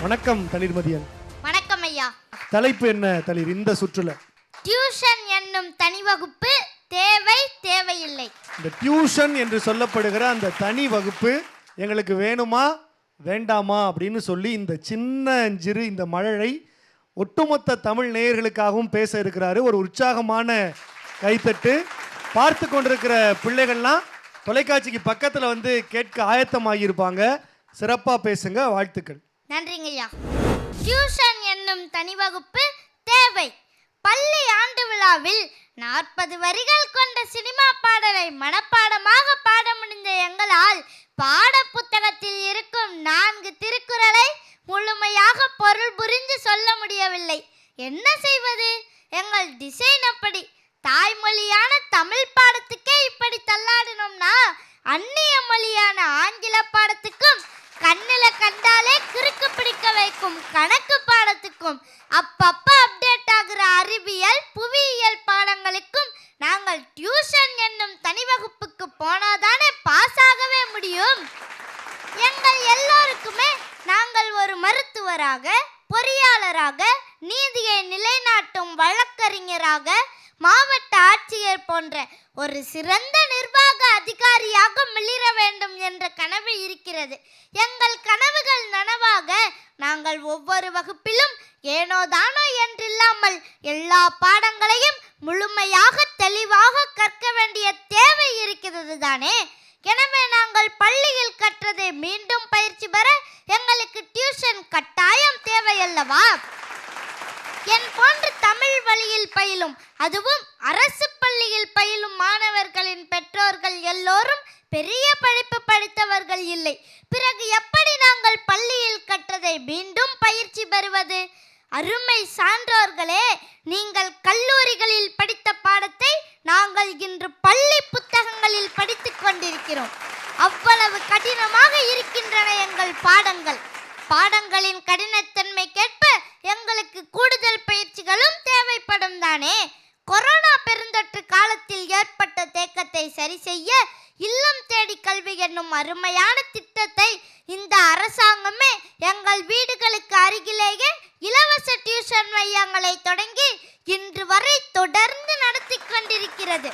வணக்கம் தளிர்மதியன் வணக்கம் ஐயா. தலைப்பு என்ன தளிர்? இந்த சுற்றுல. டியூஷன் என்னும் தனி வகுப்பு தேவை தேவையில்லை. இந்த டியூஷன் என்று சொல்லப்படுகிற அந்த தனி வகுப்பு எங்களுக்கு வேணுமா வேண்டாமா அப்படின்னு சொல்லி இந்த சின்ன சிறு இந்த மழலை ஒட்டுமொத்த தமிழ் நேயர்களுக்காகவும் பேச இருக்கிறாரு. ஒரு உற்சாகமான கைத்தட்டு. பார்த்து கொண்டிருக்கிற பிள்ளைகள்லாம் தொலைக்காட்சிக்கு பக்கத்தில் வந்து கேட்க ஆயத்தமாகியிருப்பாங்க. சிறப்பாக பேசுங்க. வாழ்த்துக்கள். நன்றிங்கய்யா டியூஷன் என்னும் தனி வகுப்பு தேவை. பள்ளி ஆண்டு விழாவில் நாற்பது வரிகள் கொண்ட சினிமா பாடலை மனப்பாடமாக பாட முடிந்த எங்களால் பாட புத்தகத்தில் இருக்கும் நான்கு திருக்குறளை முழுமையாக பொருள் புரிந்து சொல்ல முடியவில்லை. என்ன செய்வது? எங்கள் டிசைன் அப்படி. தாய்மொழியான தமிழ் பாடத்துக்கே இப்படி தள்ளாடினோம்னா அந்நிய மொழியான ஆங்கில பாடத்துக்கும் கண்ணில் கண்டாலே கிறுக்கு பிடிக்க வைக்கும் கணக்கு பாடத்துக்கும். அப்பப்ப அப்டேட் ஆகிற அறிவியல் புவியியல் பாடங்களுக்கும் நாங்கள் டியூஷன் என்னும் தனி வகுப்புக்கு போனாதானே பாஸ் ஆகவே முடியும். எங்கள் எல்லோருக்குமே நாங்கள் ஒரு மருத்துவராக பொறியாளராக நீதியை நிலைநாட்டும் வழக்கறிஞராக மாவட்ட ஆட்சியர் போன்ற ஒரு சிறந்த என்ற கனவு இருக்கிறது. எங்கள் கனவுகள் நனவாக நாங்கள் ஒவ்வொரு வகுப்பிலும் ஏனோ தானோ என்றில்லாமல் எல்லா பாடங்களையும் முழுமையாக தெளிவாக கற்க வேண்டிய தேவை இருக்கிறது தானே. எனவே நாங்கள் பள்ளியில் கற்றதை மீண்டும் பயிற்சி பெற எங்களுக்கு டியூஷன் கட்டாயம் தேவையல்லவா என் போன்ற தமிழ் வழியில் பயிலும் அதுவும் அரசு பள்ளியில் பயிலும் மாணவர்களின் பெற்றோர்கள் எல்லோரும் பெரிய படிப்பு படித்தவர்கள் இல்லை. பிறகு எப்படி நாங்கள் பள்ளியில் கற்றதை மீண்டும் பயிற்சி பெறுவது? அருமை சான்றோர்களே நீங்கள் கல்லூரிகளில் படித்த பாடத்தை நாங்கள் இன்று பள்ளி புத்தகங்களில் படித்துக் கொண்டிருக்கிறோம். அவ்வளவு கடினமாக இருக்கின்றன எங்கள் பாடங்கள். பாடங்களின் கடினத்தன்மைக்கேற்ப எங்களுக்கு கூடுதல் பயிற்சிகளும் தேவைப்படும் தானே? கொரோனா பெருந்தொற்று காலத்தில் ஏற்பட்ட தேக்கத்தை சரி செய்ய இல்லம் தேடி கல்வி என்னும் அருமையான திட்டத்தை இந்த அரசாங்கமே எங்கள் வீடுகளுக்கு அருகிலேயே இலவச டியூஷன் மையங்களை தொடங்கி இன்று வரை தொடர்ந்து நடத்தி கொண்டிருக்கிறது.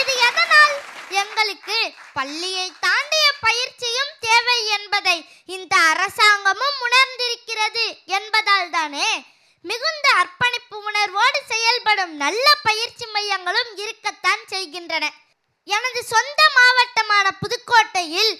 இது எதனால்? எங்களுக்கு பள்ளியை தாண்டிய பயிற்சியும் தேவை என்பதை இந்த அரசாங்கமும் உணர்ந்திருக்கிறது என்பதால் தானே மிகுந்த அர்ப்பணிப்பு உணர்வோடு செயல்படும் நல்ல பயிற்சி மையங்களும் இருக்கத்தான் செய்கின்றன. எனது சொந்த மாவட்டமான புதுக்கோட்டையில்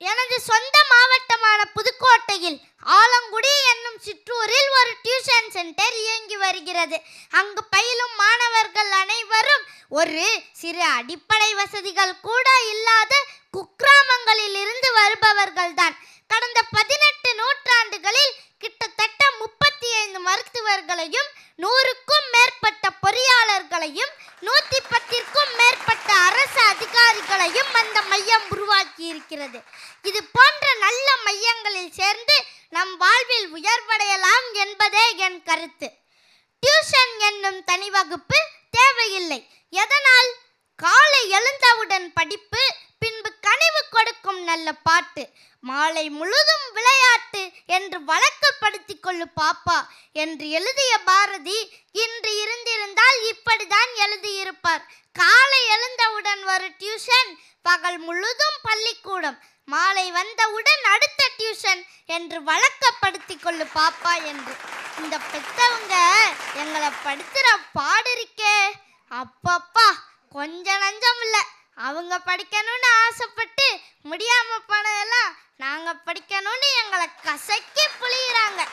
எனது சொந்த மாவட்டமான புதுக்கோட்டையில் ஆலங்குடி என்னும் சிற்றூரில் ஒரு டியூஷன் சென்டர் இயங்கி வருகிறது. அங்கு பயிலும் மாணவர்கள் அனைவரும் ஒரு சிறு அடிப்படை வசதிகள் கூட இல்லாத குக்கிராமங்களில் இருந்து வருபவர்கள்தான். கடந்த பதினெட்டு நூற்றாண்டுகளில் கிட்டத்தட்ட மருத்துவர்களையும் நூறுக்கும் மேற்பட்ட பொறியாளர்களையும் நூத்தி பத்திற்கும் மேற்பட்ட அரசு அதிகாரிகளையும் அந்த மையம் உருவாக்கி இருக்கிறது இது போன்ற நல்ல மையங்களில் சேர்ந்து நம் வாழ்வில் உயர்வடையலாம் என்பதே என் கருத்து. டியூஷன் என்னும் தனி வகுப்பு தேவையில்லை. எதனால்? காலை எழுந்தவுடன் படிப்பு பின்பு கனிவு கொடுக்கும் நல்ல பாட்டு. மாலை முழுதும் விளையாட்டு என்று வழக்கப்படுத்தி கொள்ளு பாப்பா என்று எழுதிய பாரதி இன்று இருந்திருந்தால் இப்படிதான் எழுதியிருப்பார். காலை எழுந்தவுடன் ஒரு டியூஷன் பகல் முழுதும் பள்ளிக்கூடம். மாலை வந்தவுடன் அடுத்த டியூஷன் என்று வழக்கப்படுத்தி கொள்ளு பாப்பா என்று. இந்த பெத்தவங்க எங்களை படுத்துற பாடு இருக்கே. அப்பப்பா கொஞ்சம் நஞ்சம் இல்லை. அவங்க படிக்கணும்னு ஆசைப்பட்டு முடியாம போனதெல்லாம் நாங்க படிக்கணும்னு எங்களை கசக்கி புளியிறாங்க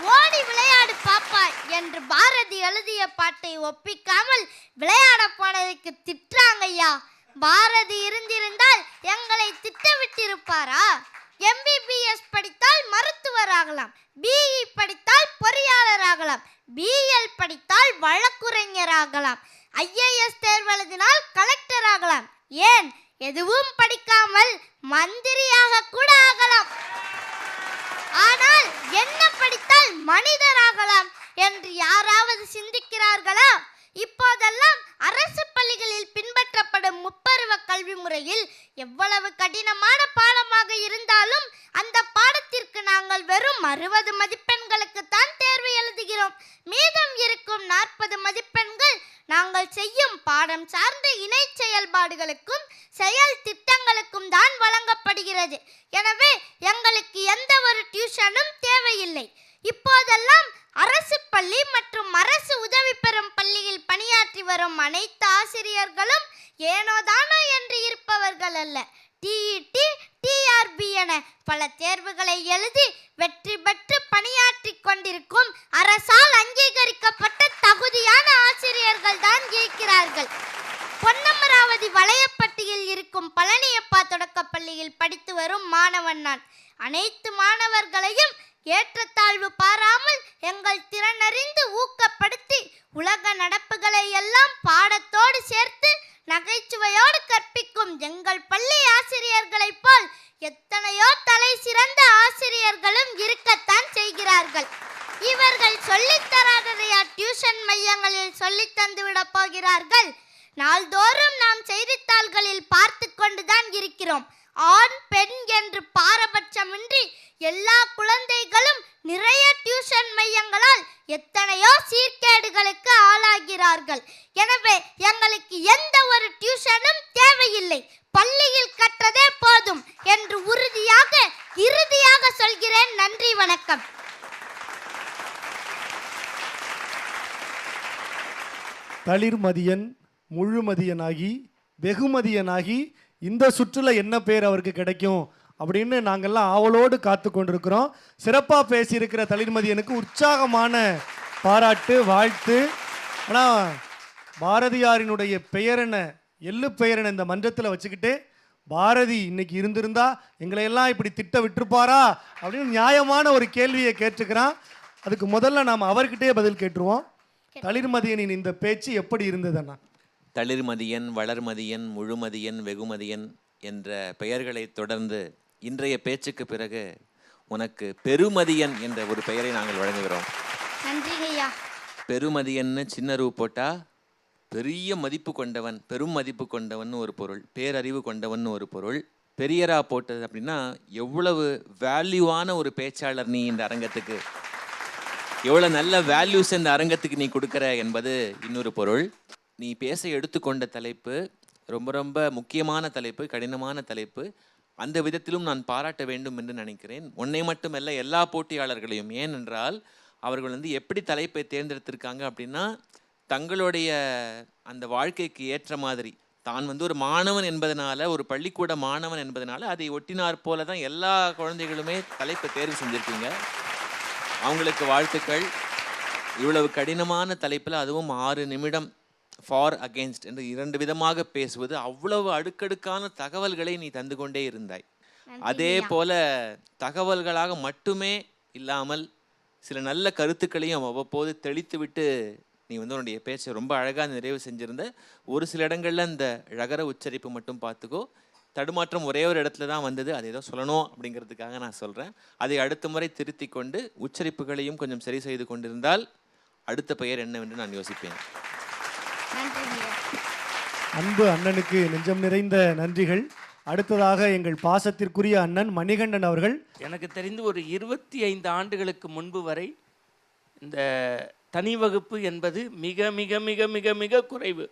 ஓடி விளையாடு பாப்பா என்று பாரதி எழுதிய பாட்டை ஒப்பிக்காமல் விளையாட போனதுக்கு திட்டுறாங்க ஐயா. பாரதி இருந்திருந்தால் எங்களை திட்டவிட்டிருப்பாரா? எம்பிபிஎஸ் படித்தால் மருத்துவர் ஆகலாம். பிஇ படித்தால் பொறியாளர் ஆகலாம். பிஎல் படித்தால் வழக்குரைஞர் ஆகலாம். ஐஏஎஸ் தேர்வு எழுதினால் கலெக்டர் ஆகலாம். ஏன் எதுவும் படிக்காமல் மந்திரியாக கூட ஆகலாம். ஆனால் என்ன படித்தால் மனிதராகலாம் என்று யாராவது சிந்திக்கிறார்களா? இப்போதெல்லாம் அரசு பள்ளிகளில் பின்பற்றப்படும் முப்பருவ கல்வி முறையில் எவ்வளவு கடினமான பாடமாக இருந்தாலும் அந்த பாடத்திற்கு நாங்கள் வெறும் அறுபது மதிப்பெண்களுக்கு தான் தேர்வு எழுதுகிறோம். மீதம் இருக்கும் நாற்பது மதிப்பெண்கள் நாங்கள் செய்யும் பாடம் சார்ந்த இணை செயல்பாடுகளுக்கும் செயல் திட்டங்களுக்கும் தான் வழங்கப்படுகிறது. எனவே எங்களுக்கு எந்த ஒரு டியூஷனும் தேவையில்லை. இப்போதெல்லாம் அரசு பள்ளி மற்றும் அரசு உதவி பெறும் பள்ளியில் பணியாற்றி வரும் அனைத்து ஆசிரியர்களும் ஏனோதானோ என்று இருப்பவர்கள் அல்ல. டிஇடி டிஆர்பி என பல தேர்வுகளை எழுதி வெற்றி பெற்று பணியாற்றி கொண்டிருக்கும். அரசால் அங்கீகரிக்கப்பட்ட தகுதியான ஆசிரியர்கள் தான் இருக்கிறார்கள் பொன்னமராவதி வளையப்பட்டியில் இருக்கும் பழனியப்பா தொடக்கப் பள்ளியில் படித்து வரும் மாணவன் நான். அனைத்து மாணவர்களையும் ஏற்றத்தாழ்வு பாராமல் எங்கள் திறனறிந்து ஊக்கப்படுத்தி உலக நடப்புகளை எல்லாம் பாடத்தோடு சேர்த்து நகைச்சுவையோடு கற்பிக்கும் எங்கள் பள்ளி ஆசிரியர்களைப் போல் எத்தனையோ தலை சிறந்த ஆசிரியர்களும் இருக்கத்தான் சொல்லித்தராததையா சொல்லித் டியூஷன் மையங்களில் சொல்லித் தந்து விடப் போகிறார்கள்? நாள்தோறும் நாம் செய்தித்தாள்களில் பார்த்து கொண்டுதான் இருக்கிறோம். ஆண் பெண் என்று பாரபட்சமின்றி எல்லா குழந்தைகளும் நிறைய டியூஷன் மையங்களால் எத்தனையோ சீர்கேடுகளுக்கு ஆளாகிறார்கள். எனவே எங்களுக்கு எந்த ஒரு டியூஷனும் தேவையில்லை பள்ளியில் கற்றதே போதும் என்று உறுதியாக இறுதியாக சொல்கிறேன் நன்றி வணக்கம் தளிர்மதியன் முழுமதியனாகி வெகுமதியனாகி இந்த சுற்றுல என்ன பேர் அவருக்கு கிடைக்கும் அப்படின்னு நாங்கள்லாம் ஆவலோடு காத்து கொண்டிருக்கிறோம். சிறப்பாக பேசியிருக்கிற தளிர்மதியனுக்கு உற்சாகமான பாராட்டு வாழ்த்து. ஆனால் பாரதியாரினுடைய பெயரென எள்ளு பெயரென இந்த மன்றத்தில் வச்சுக்கிட்டு பாரதி இன்னைக்கு இருந்திருந்தா எங்களையெல்லாம் இப்படி திட்ட விட்டுருப்பாரா அப்படின்னு நியாயமான ஒரு கேள்வியை கேட்டுக்கிறான். அதுக்கு முதல்ல நாம் அவர்கிட்டயே பதில் கேட்டுருவோம். தளிர்மதியனின் இந்த பேச்சு எப்படி இருந்ததுண்ணா? தளிர்மதியன் வளர்மதியன் முழுமதியன் வெகுமதியன் என்ற பெயர்களை தொடர்ந்து இன்றைய பேச்சுக்கு பிறகு உனக்கு பெருமதியன் என்ற ஒரு பெயரை நாங்கள் வழங்குகிறோம். நன்றி ஐயா பெருமதியன்னு சின்ன ரூ போட்டா பெரிய மதிப்பு கொண்டவன் பெரும் மதிப்பு கொண்டவன் ஒரு பொருள் பேரறிவு கொண்டவன் ஒரு பொருள். பெரியரா போட்டது அப்படின்னா எவ்வளவு வேல்யூவான ஒரு பேச்சாளர் நீ இந்த அரங்கத்துக்கு. எவ்வளோ நல்ல வேல்யூஸ் இந்த அரங்கத்துக்கு நீ கொடுக்குற என்பது இன்னொரு பொருள். நீ பேச எடுத்துக்கொண்ட தலைப்பு ரொம்ப ரொம்ப முக்கியமான தலைப்பு கடினமான தலைப்பு. அந்த விதத்திலும் நான் பாராட்ட வேண்டும் என்று நினைக்கிறேன். உன்னை மட்டுமல்ல எல்லா போட்டியாளர்களையும். ஏனென்றால் அவர்கள் வந்து எப்படி தலைப்பை தேர்ந்தெடுத்திருக்காங்க அப்படின்னா தங்களுடைய அந்த வாழ்க்கைக்கு ஏற்ற மாதிரி. தான் வந்து ஒரு மாணவன் என்பதனால ஒரு பள்ளிக்கூட மாணவன் என்பதனால அதை ஒட்டினார் போல தான் எல்லா குழந்தைகளுமே தலைப்பை தேர்வு செஞ்சுருக்கீங்க. அவங்களுக்கு வாழ்த்துக்கள். இவ்வளவு கடினமான தலைப்பில் அதுவும் ஆறு நிமிடம் ஃபார் அகேன்ஸ்ட் என்று இரண்டு விதமாக பேசுவது. அவ்வளவு அடுக்கடுக்கான தகவல்களை நீ தந்து கொண்டே இருந்தாய். அதே போல தகவல்களாக மட்டுமே இல்லாமல் சில நல்ல கருத்துக்களையும் அவ்வப்போது தெளித்து விட்டு நீ வந்து உன்னுடைய பேச்சை ரொம்ப அழகாக நிறைவு செஞ்சிருந்த ஒரு சில இடங்கள்ல இந்த ழகர உச்சரிப்பு மட்டும் பார்த்துக்கோ. தடுமாற்றம் ஒரே ஒரு இடத்துல தான் வந்தது. அதை ஏதோ சொல்லணும் அப்படிங்கிறதுக்காக நான் சொல்கிறேன் அதை அடுத்த முறை திருத்தி கொண்டு உச்சரிப்புகளையும் கொஞ்சம் சரி செய்து கொண்டிருந்தால் அடுத்த பெயர் என்னவென்று நான் யோசிப்பேன். அன்பு அண்ணனுக்கு நெஞ்சம் நிறைந்த நன்றிகள். அடுத்ததாக எங்கள் பாசத்திற்குரிய அண்ணன் மணிகண்டன் அவர்கள். எனக்கு தெரிந்து ஒரு இருபத்தி ஐந்து ஆண்டுகளுக்கு முன்பு வரை இந்த தனி வகுப்பு என்பது மிக மிக மிக மிக மிக குறைவு.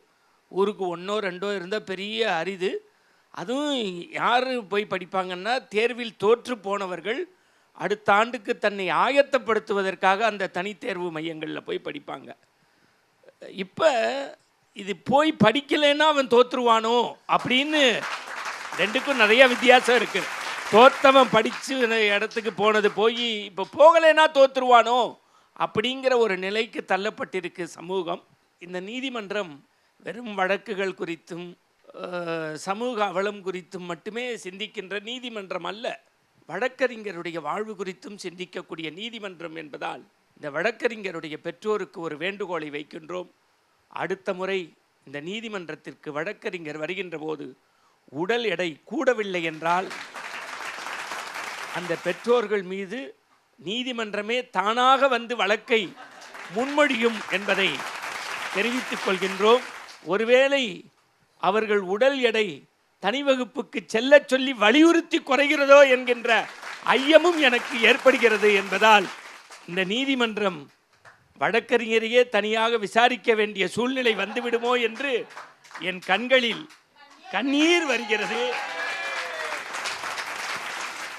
ஊருக்கு ஒன்றோ ரெண்டோ இருந்தால் பெரிய அரிது. அதுவும் யார் போய் படிப்பாங்கன்னா தேர்வில் தோற்று போனவர்கள் அடுத்த ஆண்டுக்கு தன்னை ஆயத்தப்படுத்துவதற்காக அந்த தனித்தேர்வு மையங்களில் போய் படிப்பாங்க. இப்போ இது போய் படிக்கலைன்னா அவன் தோற்றுருவானோ அப்படின்னு ரெண்டுக்கும் நிறைய வித்தியாசம் இருக்குது தோத்தவன் படித்து இடத்துக்கு போனது போய் இப்போ போகலைன்னா தோற்றுருவானோ அப்படிங்கிற ஒரு நிலைக்கு தள்ளப்பட்டிருக்கு சமூகம். இந்த நீதிமன்றம் வெறும் வழக்குகள் குறித்தும் சமூக அவலம் குறித்தும் மட்டுமே சிந்திக்கின்ற நீதிமன்றம் அல்ல வழக்கறிஞருடைய வாழ்வு குறித்தும் சிந்திக்கக்கூடிய நீதிமன்றம் என்பதால் இந்த வழக்கறிஞருடைய பெற்றோருக்கு ஒரு வேண்டுகோளை வைக்கின்றோம். அடுத்த முறை இந்த நீதிமன்றத்திற்கு வழக்கறிஞர் வருகின்ற போது உடல் எடை கூடவில்லை என்றால் அந்த பெற்றோர்கள் மீது நீதிமன்றமே தானாக வந்து வழக்கை முன்மொழியும் என்பதை தெரிவித்துக் கொள்கின்றோம். ஒருவேளை அவர்கள் உடல் எடை தனி வகுப்புக்கு செல்லச் சொல்லி வலியுறுத்தி குறைகிறதோ என்கின்ற ஐயமும் எனக்கு ஏற்படுகிறது என்பதால் இந்த நீதிமன்றம் வழக்கறிஞரையே தனியாக விசாரிக்க வேண்டிய சூழ்நிலை வந்துவிடுமோ என்று என் கண்களில் கண்ணீர் வருகிறது.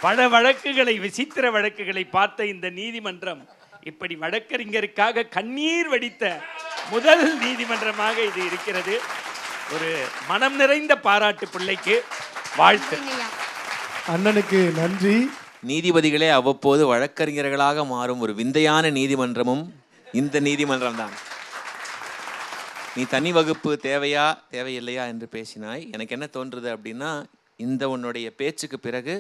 பல வழக்குகளை விசித்திர வழக்குகளை பார்த்த இந்த நீதிமன்றம் இப்படி வழக்கறிஞருக்காக கண்ணீர் வடித்த முதல் நீதிமன்றமாக இது இருக்கிறது. ஒரு மனம் நிறைந்த பாராட்டு பிள்ளைக்கு வாழ்த்து. அண்ணனுக்கு நன்றி. நீதிபதிகளே அவ்வப்போது வழக்கறிஞர்களாக மாறும் ஒரு விந்தையான நீதிமன்றமும் இந்த நீதிமன்றம் தான் நீ தனி வகுப்பு தேவையா தேவையில்லையா என்று பேசினாய். எனக்கு என்ன தோன்றுது அப்படின்னா இந்த உன்னுடைய பேச்சுக்கு பிறகு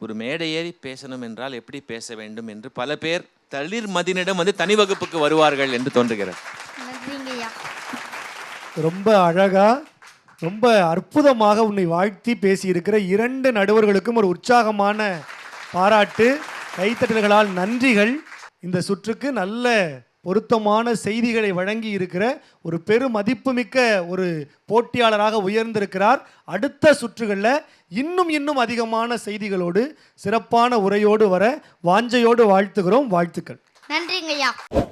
ஒரு மேடை ஏறி பேசணும் என்றால் எப்படி பேச வேண்டும் என்று பல பேர் தளிர் மதினிடம் வந்து தனி வகுப்புக்கு வருவார்கள் என்று தோன்றுகிறது. நன்றிங்கய்யா ரொம்ப அழகா ரொம்ப அற்புதமாக உன்னை வாழ்த்தி பேசியிருக்கிற இரண்டு நடுவர்களுக்கும் ஒரு உற்சாகமான பாராட்டு கைத்தட்டல்களால் நன்றிகள். இந்த சுற்றுக்கு நல்ல பொருத்தமான செய்திகளை வழங்கி இருக்கிற ஒரு பெருமதிப்புமிக்க ஒரு போட்டியாளராக உயர்ந்திருக்கிறார். அடுத்த சுற்றுகளில் இன்னும் இன்னும் அதிகமான செய்திகளோடு சிறப்பான உரையோடு வர வாஞ்சையோடு வாழ்த்துகிறோம். வாழ்த்துக்கள். நன்றிங்கய்யா.